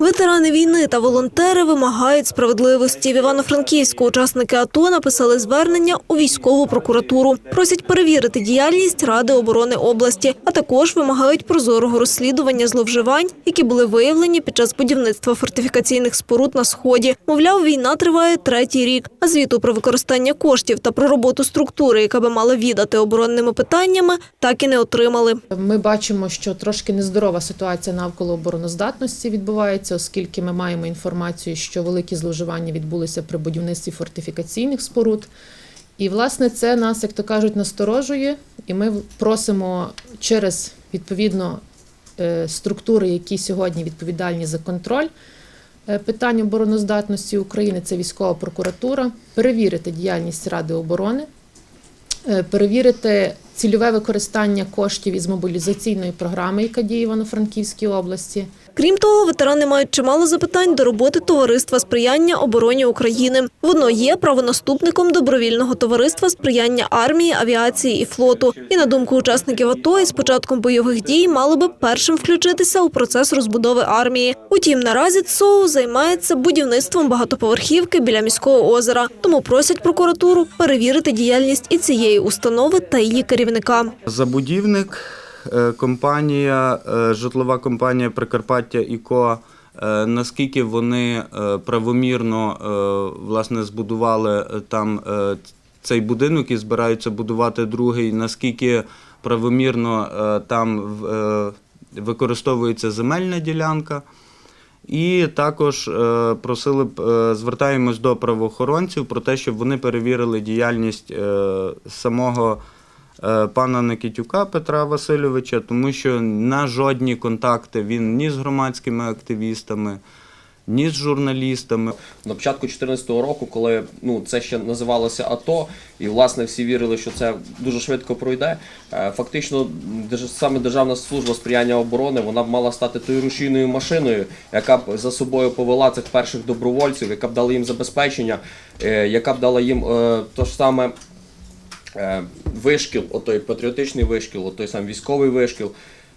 Ветерани війни та волонтери вимагають справедливості. В Івано-Франківську учасники АТО написали звернення у військову прокуратуру. Просять перевірити діяльність Ради оборони області, а також вимагають прозорого розслідування зловживань, які були виявлені під час будівництва фортифікаційних споруд на сході. Мовляв, війна триває третій рік. А звіту про використання коштів та про роботу структури, яка би мала віддати оборонними питаннями, так і не отримали. Ми бачимо, що трошки нездорова ситуація навколо обороноздатності відбувається, оскільки ми маємо інформацію, що великі зловживання відбулися при будівництві фортифікаційних споруд. І, власне, це нас, як то кажуть, насторожує, і ми просимо через відповідно е, структури, які сьогодні відповідальні за контроль е, питань обороноздатності України, це військова прокуратура, перевірити діяльність Ради оборони, е, перевірити цільове використання коштів із мобілізаційної програми, яка діє в Івано-Франківській області. Крім того, ветерани мають чимало запитань до роботи товариства сприяння обороні України. Воно є правонаступником добровільного товариства сприяння армії, авіації і флоту. І на думку учасників АТО, із початком бойових дій мало би першим включитися у процес розбудови армії. Утім, наразі ЦОУ займається будівництвом багатоповерхівки біля міського озера. Тому просять прокуратуру перевірити діяльність і цієї установи та її керівника. Забудівник, е, компанія, е, житлова компанія Прикарпаття ІКО. е, Наскільки вони правомірно власне збудували там цей будинок і збираються будувати другий, наскільки правомірно там використовується земельна ділянка. І також просили б звертаємось до правоохоронців про те, щоб вони перевірили діяльність самого пана Никитюка Петра Васильовича, тому що на жодні контакти він ні з громадськими активістами, ні з журналістами. На початку 2014 року, коли ну це ще називалося АТО, і власне всі вірили, що це дуже швидко пройде. е, Фактично, саме Державна служба сприяння оборони вона б мала стати тою рушійною машиною, яка б за собою повела цих перших добровольців, яка б дала їм забезпечення, е, яка б дала їм е, то ж саме е, вишкіл, отой патріотичний вишкіл, отой сам військовий вишкіл.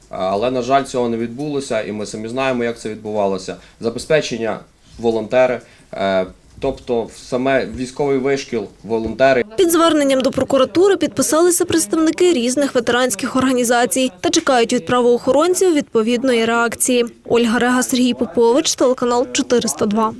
Але, на жаль, цього не відбулося, і ми самі знаємо, як це відбувалося. Забезпечення волонтери, е, тобто саме військовий вишкіл, волонтери. Під зверненням до прокуратури підписалися представники різних ветеранських організацій та чекають від правоохоронців відповідної реакції. Ольга Рега, Сергій Попович, телеканал 402.